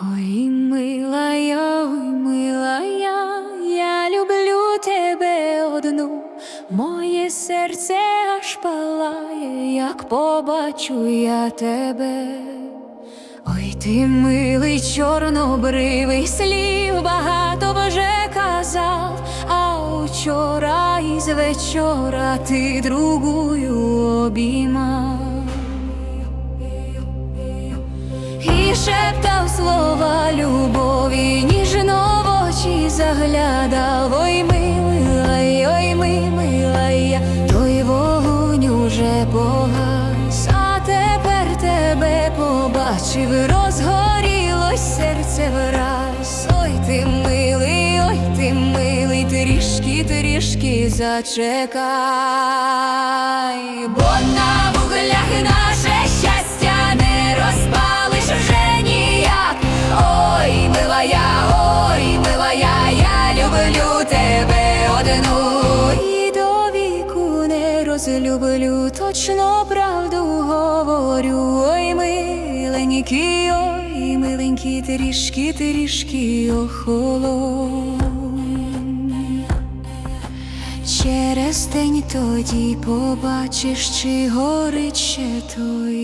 Ой, милая, ой, милая, я люблю тебе одну, моє серце аж палає, як побачу я тебе. Ой, ти милий чорнобривий слів, багато вже казав, а учора із вечора ти другую обіймав. І шептав слова любові, ніжно в очі заглядав. Ой, милая, ой, ми, милая, той вогонь уже погас, а тепер тебе побачив, розгорілось серце враз. Ой, ти милий, ой, ти милий, трішки, трішки зачекай, не розлюблю, точно правду говорю. Ой, миленькі, ой, миленькі, трішки, трішки охолонь. Через день тоді побачиш, чи горить ще той.